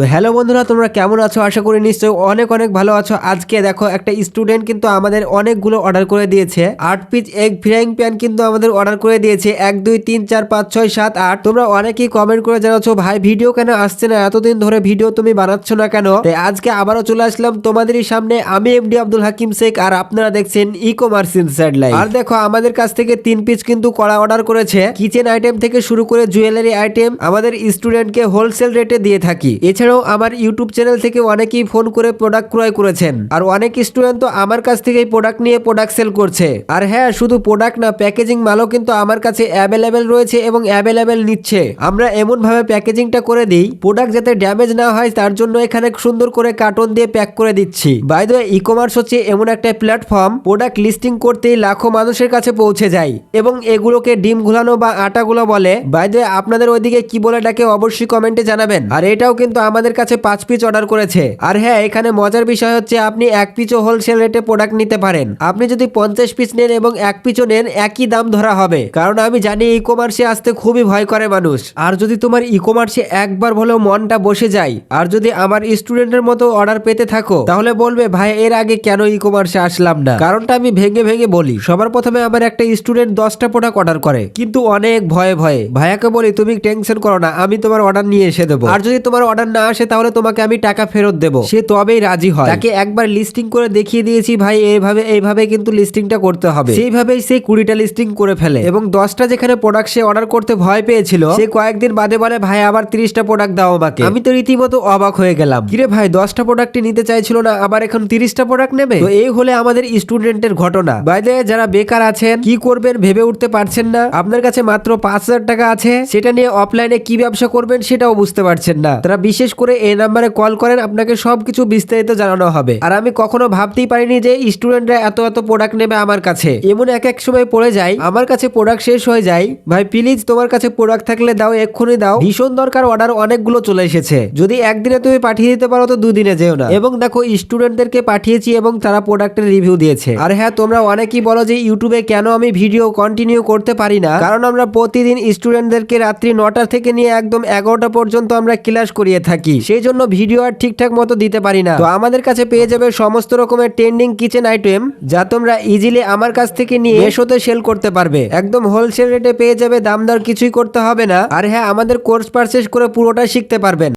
তো হ্যালো বন্ধুরা, তোমরা কেমন আছো? আশা করি নিশ্চয়ই অনেক অনেক ভালো আছো। আজকে দেখো, একটা স্টুডেন্ট কিন্তু আমাদের অনেকগুলো অর্ডার করে দিয়েছে। আট পিস এগ ফ্রাইং প্যান কিন্তু আমাদের অর্ডার করে দিয়েছে। এক, দুই, তিন, চার, পাঁচ, ছয়, সাত, আট। তোমরা অনেকেই কমেন্ট করে জানাচ্ছো, ভাই ভিডিও কেন আসছে না? এতদিন ধরে ভিডিও তুমি বানাচ্ছ না কেন? তাই আজকে আবারও চলে আসলাম তোমাদেরই সামনে। আমি এমডি আব্দুল হাকিম শেখ আর আপনারা দেখছেন ই কমার্স ইনসাইড লাইভ আর দেখো, আমাদের কাছ থেকে তিন পিস কিন্তু কড়া অর্ডার করেছে। কিচেন আইটেম থেকে শুরু করে জুয়েলারি আইটেম আমাদের স্টুডেন্টকে হোলসেল রেটে দিয়ে থাকি। এছাড়াও আমার ইউটিউব চ্যানেল থেকে অনেকেই ফোন করে প্রোডাক্ট ক্রয় করেছেন। আর অনেক স্টুডেন্ট তো আমার কাছ থেকেই প্রোডাক্ট নিয়ে প্রোডাক্ট সেল করছে। আর হ্যাঁ শুধু প্রোডাক্ট না প্যাকেজিং মালও কিন্তু আমার কাছে অ্যাভেলেবেল রয়েছে এবং অ্যাভেলেবেল নিচ্ছে। আমরা এমন ভাবে প্যাকেজিংটা করে দিই প্রোডাক্ট যাতে ড্যামেজ না হয়, তার জন্য এখানে সুন্দর করে কার্টন দিয়ে প্যাক করে দিচ্ছি। বাই দ্য ই কমার্স হচ্ছে এমন একটা প্ল্যাটফর্ম প্রোডাক্ট লিস্টিং করতেই লাখো মানুষের কাছে পৌঁছে যায়। এবং এগুলোকে ডিম ঘুলানো বা আটাগুলো বলে। বাই দ্য আপনাদের ওইদিকে কি বলে ডাকে অবশ্যই কমেন্টে জানাবেন। আর এটাও কিন্তু আমাদের কাছে পাঁচ পিস অর্ডার করেছে। আর হ্যাঁ এখানে মজার বিষয় হচ্ছে আপনি এক পিসও হোলসেল রেটে প্রোডাক্ট নিতে পারেন। আপনি যদি পঞ্চাশ পিস নেন এবং এক পিসও নেন, একই দাম ধরা হবে। কারণ আমি জানি ই কমার্সে আসতে খুবই ভয় করে মানুষ। আর যদি তোমার ই কমার্সে একবার হলেও মনটা বসে যায়, আর যদি আমার স্টুডেন্টের মতো অর্ডার পেতে থাকো, তাহলে বলবে, ভাই, এর আগে কেন ই কমার্সে আসলাম না? কারণটা আমি ভেঙে ভেঙে বলি। সবার প্রথমে আমার একটা স্টুডেন্ট দশটা প্রোডাক্ট অর্ডার করে। কিন্তু অনেক ভয়ে ভয়ে, ভাইয়াকে বলি, তুমি টেনশন করো না, আমি তোমার অর্ডার নিয়ে এসে দেবো। আর যদি তোমার অর্ডার না আসে তাহলে তোমাকে আমি টাকা ফেরত দেবো। সে তবেই রাজি হয়। তাকে একবার লিস্টিং করে দেখিয়ে দিয়েছি, ভাই, এইভাবে এইভাবে কিন্তু লিস্টিংটা করতে হবে। সেইভাবেই সে কুড়িটা লিস্টিং করে ফেলে এবং দশটা যেখানে প্রোডাক্ট সে অর্ডার করতে ভয় পেয়েছিল, সে কয়েকদিন বাদে বলে, ভাই, আবার তিরিশটা প্রোডাক্ট দাও আমাকে। আমি তো রীতিমতো অবাক হয়ে গেলাম। কিরে ভাই, দশটা প্রোডাক্টই নিতে চাইছিল না, আবার এখন তিরিশটা প্রোডাক্ট নেবে? তো এই হলে আমাদের স্টুডেন্টের ঘটনা। বাইরে যারা বেকার আছেন, কি করবেন ভেবে উঠতে পারছেন না। আপনার কাছে মাত্র পাঁচ হাজার টাকা আছে, সেটা নিয়ে অফলাইনে কি ব্যবসা করবেন সেটাও বুঝতে পারছেন না। তারা বিশেষ করে এই নাম্বারে কল করেন, আপনাকে সবকিছু বিস্তারিত জানানো হবে। আর আমি কখনো ভাবতেই পারিনি যে স্টুডেন্টরা এত এত প্রোডাক্ট নেবে আমার কাছে। এমন এক এক সময় পড়ে যায়, আমার কাছে প্রোডাক্ট শেষ হয়ে যায়, ভাই প্লিজ তোমার কাছে প্রোডাক্ট থাকলে দাও, এক্ষুনি দাও। ভীষণ দরকার অর্ডার অনেকগুলো চলে এসেছে। যদি একদিনে তুমি পাঠিয়ে দিতে পারো তো দুদিনে যেও না। এবং দেখো, স্টুডেন্টদেরকে পাঠিয়েছি এবং তারা প্রোডাক্টের রিভিউ দিয়েছে। আর হ্যাঁ তোমরা অনেকেই বলো যে ইউটিউবে কেন আমি ভিডিও কন্টিনিউ করতে পারি না? কারণ আমরা প্রতিদিন স্টুডেন্টদেরকে রাত্রি নটা থেকে নিয়ে একদম এগারোটা পর্যন্ত আমরা ক্লাস করিয়ে থাকি সেই জন্য ভিডিও আর ঠিকঠাক মতো দিতে পারি না। তো আমাদের কাছে পেয়ে যাবে সমস্ত রকমের ট্রেন্ডিং কিচেন আইটেম যা তোমরা ইজিলি আমার কাছ থেকে নিয়ে এসোতে সেল করতে পারবে। একদম হোলসেল রেটে পেয়ে যাবে দাম দর কিছুই করতে হবে না। আর হ্যাঁ আমাদের কোর্স পারচেস করে পুরোটা শিখতে পারবেন।